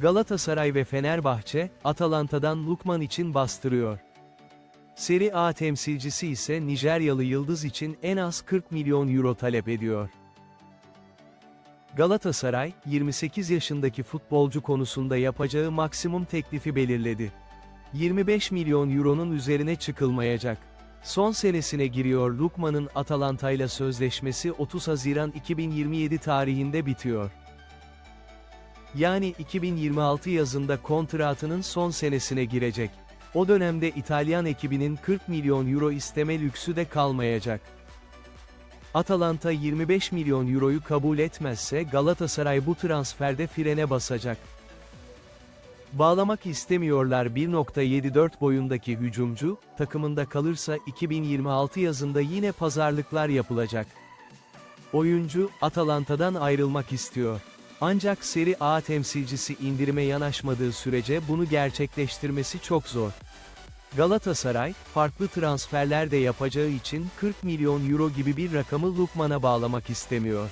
Galatasaray ve Fenerbahçe, Atalanta'dan Lukman için bastırıyor. Serie A temsilcisi ise Nijeryalı Yıldız için en az 40 milyon euro talep ediyor. Galatasaray, 28 yaşındaki futbolcu konusunda yapacağı maksimum teklifi belirledi. 25 milyon euronun üzerine çıkılmayacak. Son senesine giriyor Lukman'ın Atalanta'yla sözleşmesi 30 Haziran 2027 tarihinde bitiyor. Yani 2026 yazında kontratının son senesine girecek. O dönemde İtalyan ekibinin 40 milyon euro isteme lüksü de kalmayacak. Atalanta 25 milyon euroyu kabul etmezse Galatasaray bu transferde frene basacak. Bağlamak istemiyorlar 1.74 boyundaki hücumcu, takımında kalırsa 2026 yazında yine pazarlıklar yapılacak. Oyuncu, Atalanta'dan ayrılmak istiyor. Ancak Serie A temsilcisi indirime yanaşmadığı sürece bunu gerçekleştirmesi çok zor. Galatasaray, farklı transferler de yapacağı için 40 milyon euro gibi bir rakamı Lukman'a bağlamak istemiyor.